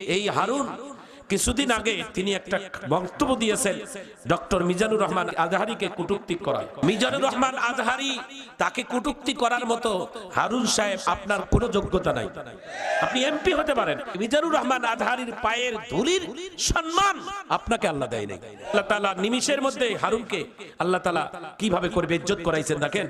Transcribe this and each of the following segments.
এই হারুন কিছুদিন আগে তিনি একটা বক্তব্য দিয়েছেন, ডক্টর মিজানুর রহমান আজহারিকে কুটুক্তি করা মিজানুর রহমান আজহারি তাকে কুটুক্তি করার মতো হারুন সাহেব আপনার কোনো যোগ্যতা নাই। আপনি এমপি হতে পারেন। মিজানুর রহমান আজহারির পায়ের ধুলির সম্মান আপনাকে আল্লাহ দেয় নাই। আল্লাহ তাআলা নিমিষের মধ্যে হারুনকে আল্লাহ তাআলা কীভাবে করে বেজ্জত করাইছেন দেখেন।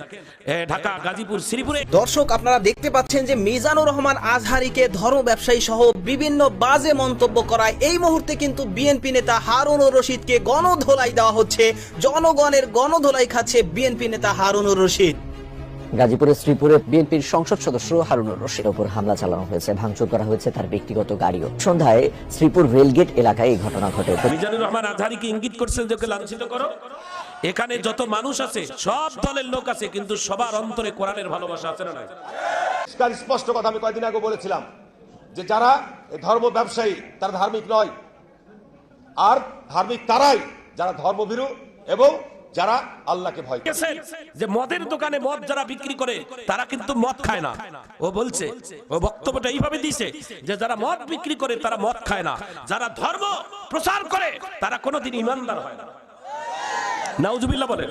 ঢাকা, গাজীপুর, শ্রীপুরে দর্শক, আপনারা দেখতে পাচ্ছেন যে মিজানুর রহমান আজহারিকে ধর্ম ব্যবসায়ী সহ বিভিন্ন বাজে মন্তব্য করায়। এই মুহূর্তে কিন্তু বিএনপি নেতা হারুনুর রশিদকে গণধোলাই দেওয়া হচ্ছে। জনগণের গণধোলাই খাচ্ছে বিএনপি নেতা হারুনুর রশিদ। গাজীপুরের শ্রীপুরে বিএনপির সংসদ সদস্য হারুনুর রশিদের উপর হামলা চালানো হয়েছে ভাঙচুর করা হয়েছে তার ব্যক্তিগত গাড়িও। সন্ধ্যায় শ্রীপুর রেলগেট এলাকায় এই ঘটনা ঘটে। মিজানুর রহমান আজহারিকে ইঙ্গিত করছেন যে লাঞ্ছিত করো। এখানে যত মানুষ আছে সব দলের লোক আছে কিন্তু সবার অন্তরে কোরআনের ভালোবাসা আছে না নাই? পরিষ্কার স্পষ্ট কথা আমি কয়েকদিন আগে বলেছিলাম যে যারা এই ধর্ম ব্যবসায়ী তারা ধার্মিক নয়। আর ধার্মিক তারাই যারা ধর্মভীরু এবং যারা আল্লাহকে ভয় করে। যে মদের দোকানে মদ যারা বিক্রি করে, তারা কিন্তু মদ খায় না। ও বলছে, ও বক্তব্যটা এইভাবে দিছে যে যারা মদ বিক্রি করে, তারা মদ খায় না। যারা ধর্ম প্রচার করে, তারা কোনোদিন ইমানদার হয় না। নাউজুবিল্লাহ বলেন,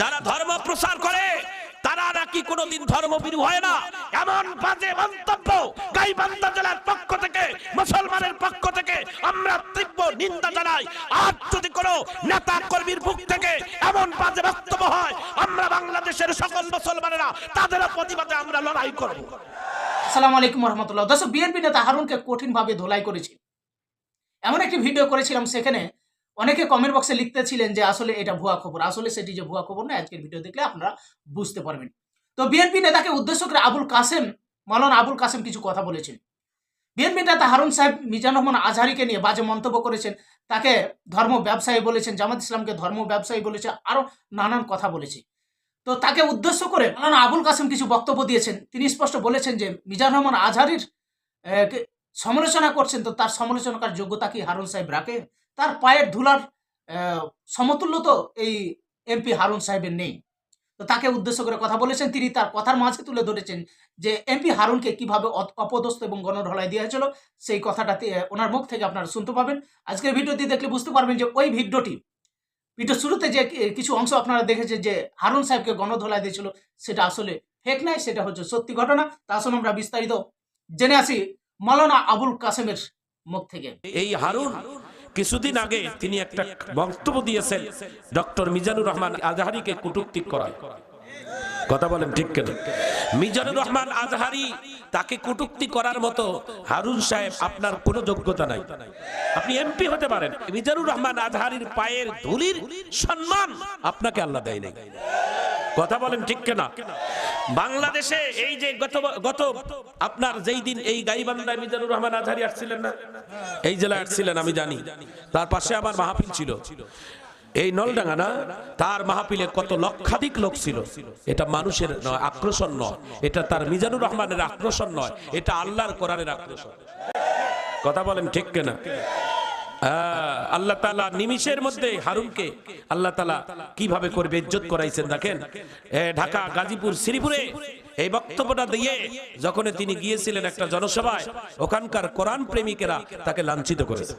যারা ধর্ম প্রচার করে নাকি কোনোদিন ধর্মবিরু হয় না? এমন বাজে মন্তব্য গাইবান্ধা জেলার পক্ষ থেকে, মুসলমানের পক্ষ থেকে আমরা তীব্র নিন্দা জানাই। আর যদি কোনো নেতা কর্মীর মুখ থেকে এমন বাজে বক্তব্য হয়, আমরা বাংলাদেশের সকল মুসলমানেরা তাদের প্রতিবাদে আমরা লড়াই করব। আসসালামু আলাইকুম রহমতুল্লাহ। দর্শক, বিএনপি নেতা হারুনকে কঠিনভাবে ধোলাই করেছে। এমন একটি ভিডিও করেছিলাম সেখানে অনেকে কমেন্ট বক্সে লিখতেছিলেন যে আসলে এটা ভুয়া খবর। আসলে সেটি যে ভুয়া খবর না আজকের ভিডিও দেখলে আপনারা বুঝতে পারবেন। তো বিএনপি নেতাকে উদ্দেশ্য করে আবুল কাসেম মালানা আবুল কাসেম কিছু কথা বলেছেন। বিএনপি নেতা হারুন সাহেব মিজান রহমান আজহারিকে নিয়ে বাজে মন্তব্য করেছেন। তাকে ধর্ম ব্যবসায়ী বলেছেন, জামাত ইসলামকে ধর্ম ব্যবসায়ী বলেছে আরও নানান কথা বলেছে। তো তাকে উদ্দেশ্য করে মালানা আবুল কাসেম কিছু বক্তব্য দিয়েছেন। তিনি স্পষ্ট বলেছেন যে মিজান রহমান আজহারির সমালোচনা করছেন, তো তার সমালোচনাকার যোগ্যতা কি হারুন সাহেব রাখে? তার পায়ের ধুলার সমতুল্য তো এই এমপি হারুন সাহেবের নেই। তো তাকে উদ্দেশ্য করে কথা বলেছেন। তিনি তার কথার মাঝে তুলে ধরেছেন যে এমপি হারুনকে কীভাবে অপদস্থ এবং গণঢলাই দেওয়া হয়েছিল, সেই কথাটা ওনার মুখ থেকে আপনারা শুনতে পাবেন। আজকের ভিডিওটি দেখলে বুঝতে পারবেন যে ওই ভিডিওটি, ভিডিও শুরুতে যে কিছু অংশ আপনারা দেখেছেন যে হারুন সাহেবকে গণধোলাই দিয়েছিল, সেটা আসলে ফেক নয়, সেটা হচ্ছে সত্যি ঘটনা। তা আসলে আমরা বিস্তারিত জেনে আসি মালানা আবুল কাসেমের মুখ থেকে। এই হারুন কিছুদিন আগে তিনি একটা বক্তব্য দিয়েছেন, ডক্টর মিজানুর রহমান আজহারিকে কুটুক্তি করায়। কথা বলেন ঠিক কেন? মিজানুর রহমান আজহারি তাকে কটূক্তি করার মতো হারুন সাহেব আপনার কোনো যোগ্যতা নাই। আপনি এমপি হতে পারেন। মিজানুর রহমান আজহারির পায়ের ধুলির সম্মান আপনাকে আল্লাহ দেয় নাই। কথা বলেন ঠিক কেনা? বাংলাদেশে এই যে গত গত আপনার যেই দিন এই গাইবান্ধায় মিজানুর রহমান আজহারি আসছিলেন না? এই জেলায় আসছিলেন, আমি জানি। তার পাশে আবার মাহফিল ছিল। এই নলডাঙ্গা না, তার মাহফিলে কত লক্ষাধিক লোক ছিল। এটা মানুষের নয়, আক্রোশন নয়। এটা তার মিজানুর রহমানের আক্রোশন নয়। এটা আল্লাহর কোরআনের আক্রোশন। কথা বলেন ঠিক কেনা? আল্লাহ তালা নিমিষের মধ্যে হারুনকে আল্লাহ তালা কীভাবে করে বেজ্জত করাইছেন দেখেন? ঢাকা, গাজীপুর, শ্রীপুরে এই বক্তব্যটা দিয়ে যখন তিনি গিয়েছিলেন একটা জনসভায়, ওখানকার কোরআন প্রেমিকেরা তাকে লাঞ্ছিত করেছে।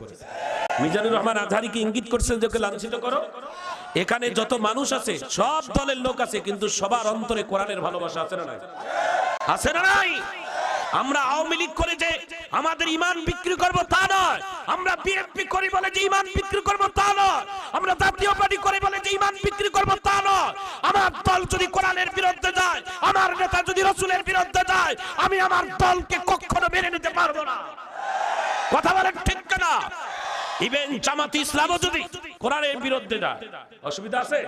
মিজানুর রহমান আজহারিকে ইঙ্গিত করছেন যে ওকে লাঞ্ছিত করো? এখানে যত মানুষ আছে, সব দলের লোক আছে, কিন্তু সবার অন্তরে কোরআনের ভালোবাসা আছে না নাই? আছে না নাই? আমরা আওয়ামী লীগ করে যে আমাদের ইমান বিক্রি করব তা নয়। আমরা বিএনপি করি বলে যে ইমান বিক্রি করব তা নয়। আমরা জাতীয় পার্টি করে বলে যে ইমান বিক্রি করব তা নয়। আমার দল যদি কোরআনের বিরুদ্ধে যায়, আমার নেতা যদি রসুলের বিরুদ্ধে যায়, আমি আমার দলকে কখনো মেনে নিতে পারব না। কথা বলেন ঠিক না ইভেন জামাত ইসলামও যদি কোরআনের বিরুদ্ধে যায়, অসুবিধা আছে?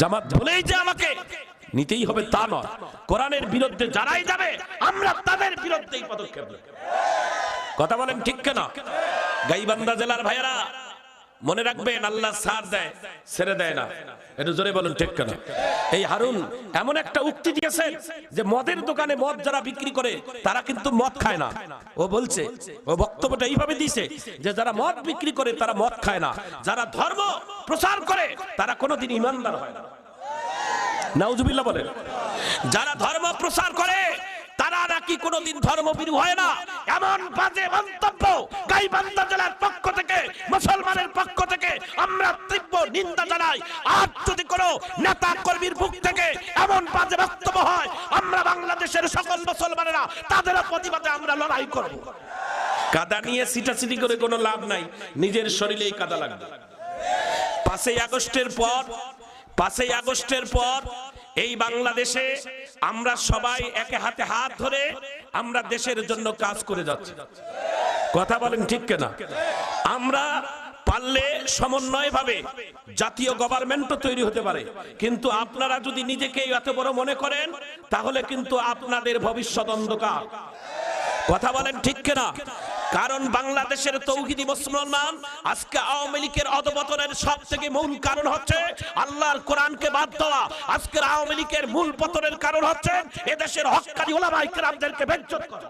জামাত বলেই যে আমাকে নিতেই হবে তা নয়। কোরআনের বিরুদ্ধে যারাই যাবে, আমরা তাদের বিরুদ্ধেই পদক্ষেপ নেব। কথা বলেন ঠিক কেন? গাইবান্ধা জেলার ভাইয়েরা, মনে রাখবেন আল্লাহ সার দেয়, ছেড়ে দেয় না। একটু জোরে বলুন ঠিক কেন? এই হারুন, এমন একটা উক্তি দিয়েছেন যে মদের দোকানে মদ যারা বিক্রি করে, তারা কিন্তু মদ খায় না। ও বলছে, ও বক্তব্যটা এইভাবে দিছে যে যারা মদ বিক্রি করে, তারা মদ খায় না। যারা ধর্ম প্রচার করে, তারা কোনোদিন ইমানদার হয় না। নাউজুবিল্লাহ বলেন। যারা ধর্ম প্রচার করে, তারা নাকি কোনোদিন ধর্মবিরু হয় না। এমন বাজে মন্তব্য গাইবান্ধা জেলার পক্ষ থেকে, মুসলমানের পক্ষ থেকে আমরা তীব্র নিন্দা জানাই। আর যদি কোনো নেতা কর্মীর মুখ থেকে এমন বাজে বক্তব্য হয়, আমরা বাংলাদেশের সকল মুসলমানেরা তাদের প্রতিবাদে আমরা লড়াই করব। কাদা নিয়ে সিটাসিটি করে কোনো লাভ নাই। নিজের শরীরেই কাদা লাগবে। পাঁচই আগস্টের পর পাঁচই আগস্টের পর এই বাংলাদেশে আমরা সবাই একে হাতে হাত ধরে আমরা দেশের জন্য কাজ করে যাচ্ছি। কথা বলেন ঠিক কেনা? আমরা পারলে সমন্বয় ভাবে জাতীয় গভর্নমেন্টও তৈরি হতে পারে। কিন্তু আপনারা যদি নিজেকে এত বড় মনে করেন, তাহলে কিন্তু আপনাদের ভবিষ্যৎ অন্ধকার। কথা বলেন ঠিক কিনা? কারণ বাংলাদেশের তৌহিদি মুসলমান আজকে আওয়ামী লীগের অধপতনের সব থেকে মূল কারণ হচ্ছে আল্লাহর কোরআনকে বাদ দেওয়া। আজকের আওয়ামী লীগের মূল পতনের কারণ হচ্ছে এদেশের হক্কানি ওলামাই কেরামদেরকে বেজ্জত করা।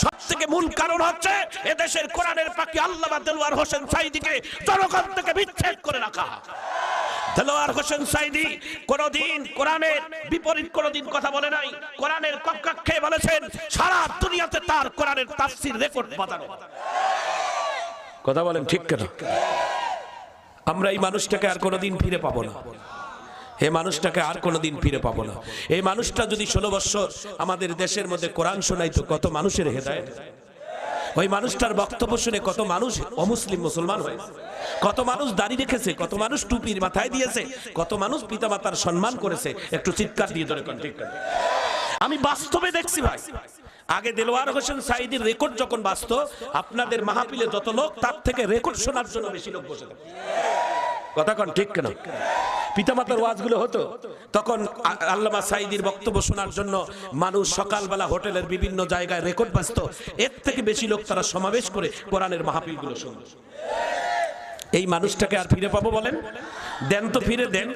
সব থেকে মূল কারণ হচ্ছে এদেশের কোরআনের পাখি আল্লামা দেলোয়ার হোসেন সাইদিকে জনগণ থেকে বিচ্ছেদ করে রাখা। দেলোয়ার হোসেন সাইদি কোনদিন কোরআনের বিপরীত, কোনদিন কথা বলে নাই। কোরআনের কক্ষে বলেছেন, সারা দুনিয়াতে তার কোরআনের তাফসীর রেকর্ড বাঁধানো কথা বলেন ঠিক কেন? আমরা এই মানুষটাকে আর কোনোদিন ফিরে পাবো না। এই মানুষটাকে আর কোনোদিন ফিরে পাবো না। এই মানুষটা যদি ষোলো বছর আমাদের দেশের মধ্যে কোরআন শোনাইতো, কত মানুষের হেদায়েত? ওই মানুষটার বক্তব্য শুনে কত মানুষ অমুসলিম মুসলমান হয়েছে। কত মানুষ দাড়ি রেখেছে, কত মানুষ টুপির মাথায় দিয়েছে, কত মানুষ পিতামাতার সম্মান করেছে। একটু চিৎকার দিয়ে ধরে আমি বাস্তবে দেখছি ভাই, আগে দেলোয়ার হোসেন সাইদির রেকর্ড যখন বাঁচত, আপনাদের মাহফিলে যত লোক, তার থেকে রেকর্ড শোনার জন্য বেশি লোক বসে কথা কন, ঠিক কেন? পিতামাতার ওয়াজগুলো হতো। তখন আল্লামা সাইদির বক্তব্য শোনার জন্য মানুষ সকালবেলা হোটেলের বিভিন্ন জায়গায় রেকর্ড বাঁচত এর থেকে বেশি লোক তারা সমাবেশ করে কোরআনের মাহফিলগুলো শুনত। এই মানুষটাকে আর ফিরে পাবো বলেন? দেন তো ফিরে দেন।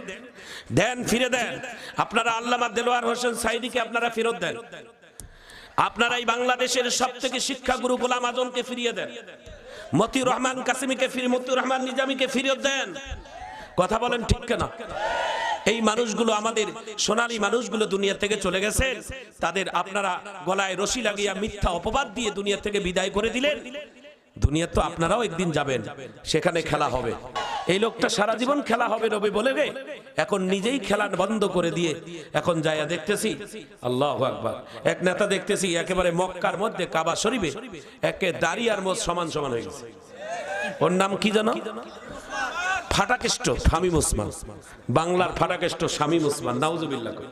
দেন, ফিরে দেন। আপনারা আল্লামা দেলোয়ার হোসেন সাইদিকে আপনারা ফেরত দেন। আপনারা এই বাংলাদেশের সব থেকে শিক্ষাগুরু গোলাম আজমকে ফিরিয়ে দেন। মতিউর রহমান কাসিমিকে ফিরে মতিউর রহমান নিজামীকে ফিরিয়ে দেন। কথা বলেন ঠিক কেনা? এই মানুষগুলো আমাদের সোনালী মানুষগুলো দুনিয়া থেকে চলে গেছেন তাদের আপনারা গলায় রশি লাগিয়া মিথ্যা অপবাদ দিয়ে দুনিয়া থেকে বিদায় করে দিলেন। দুনিয়া তো আপনারাও একদিন যাবেন, সেখানে খেলা হবে। এই লোকটা সারা জীবন খেলা হবে রবে বলে রে। এখন নিজেই খেলা বন্ধ করে দিয়ে এখন যাইয়া দেখতেছি, আল্লাহ আকবার। এক নেতা দেখতেছি, একেবারে মক্কার মধ্যে কাবা শরীফে, একে দাড়ি আর মোজ সমান সমান হয়ে গেছে। ওর নাম কি জানো ফাটাকেষ্ট শামীম ওসমান বাংলার ফাটাকেষ্ট শামীম ওসমান নাউজুবিল্লাহ কই।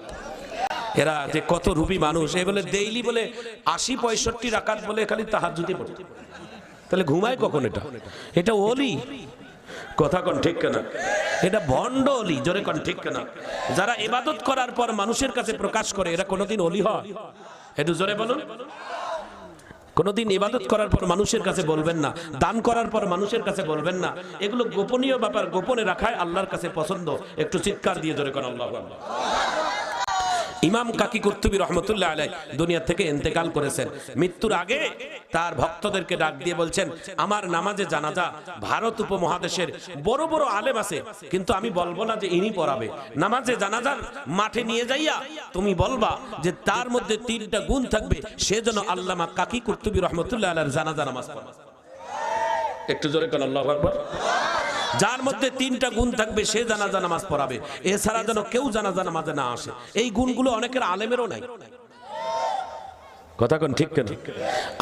এরা যে কত রূপী মানুষ, এ বলে ডেইলি বলে আশি পঁয়ষট্টি রাকাত বলে খালি তাহার জুতি পড়ে। তাহলে ঘুমায় কখন এটা? এটা ওলি। কথা কন ঠিক কেনা? এটা ভণ্ড অলি জোরে কন ঠিক কেনা? যারা ইবাদত করার পর মানুষের কাছে প্রকাশ করে, এরা কোনোদিন অলি হয়? একটু জোরে বলুন। কোনোদিন ইবাদত করার পর মানুষের কাছে বলবেন না, দান করার পর মানুষের কাছে বলবেন না এগুলো গোপনীয় ব্যাপার গোপনে রাখায় আল্লাহর কাছে পছন্দ একটু চিৎকার দিয়ে জোরে করেন, আল্লাহ আকবার। ইমাম কাকি কুর্তুবী রহমতুল্লাহ আলাই দুনিয়া থেকে ইন্তেকাল করেছেন। মৃত্যুর আগে তার ভক্তদেরকে ডাক দিয়ে বলছেন, আমার নামাজে জানাজা ভারত উপমহাদেশের বড় বড় আলেম আছে, কিন্তু আমি বলব না যে ইনি পড়াবে। নামাজে জানাজার মাঠে নিয়ে যাইয়া তুমি বলবা যে তার মধ্যে তিনটা গুণ থাকবে, সে যেন আল্লামা কাকি কুর্তুবী রহমতুল্লাহ আলাইর জানাজা নামাজ একটু জোরে কেন, আল্লাহ আকবার। যার মধ্যে তিনটা গুণ থাকবে, সে জানাজা নামাজ পড়াবে। এছাড়া যেন কেউ জানাজা নামাজে না আসে। এই গুণগুলো অনেকের আলেমেরও নাই। কথা কোন ঠিক কেন?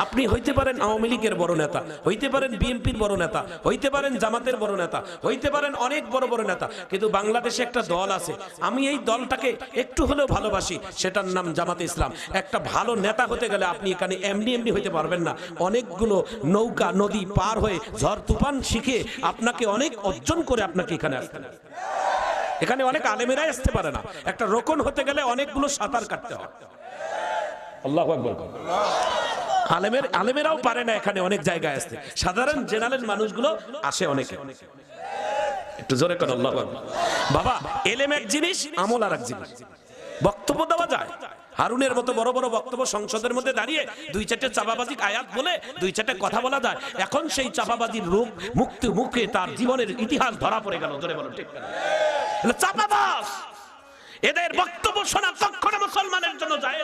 আপনি হইতে পারেন আওয়ামী লীগের বড় নেতা, হইতে পারেন বিএনপির বড় নেতা, হইতে পারেন জামাতের বড় নেতা, হইতে পারেন অনেক বড় বড় নেতা, কিন্তু বাংলাদেশে একটা দল আছে। আমি এই দলটাকে একটু হলেও ভালোবাসি, সেটার নাম জামাতে ইসলাম। একটা ভালো নেতা হতে গেলে আপনি এখানে এমনি এমনি হইতে পারবেন না। অনেকগুলো নৌকা, নদী পার হয়ে ঝড় তুফান শিখে আপনাকে অনেক অর্জন করে আপনাকে এখানে আসতে। এখানে অনেক আলেমেরাই আসতে পারে না। একটা রোকন হতে গেলে অনেকগুলো সাঁতার কাটতে হয়। আল্লাহ আকবর আলেমের আলেমেরাও পারে না এখানে, অনেক জায়গায় আসতে সাধারণ জেনারেল মানুষগুলো আসে অনেকে। একটু জোরে কর, আল্লাহ বাবা, এলেম এক জিনিস, আমল আর এক জিনিস। বক্তব্য দেওয়া যায়। হারুনের মতো বড় বড় বক্তব্য সংসদের মধ্যে দাঁড়িয়ে দুই চারটে চাপাবাজি আয়াত বলে দুই চারটে কথা বলা যায়। এখন সেই চাপাবাজির রূপ মুক্তি মুখে তার জীবনের ইতিহাস ধরা পড়ে গেল। জোরে বলো, ঠিক চাপাবাজ এদের বক্তব্য শোনা কখনো মুসলমানের জন্য যায়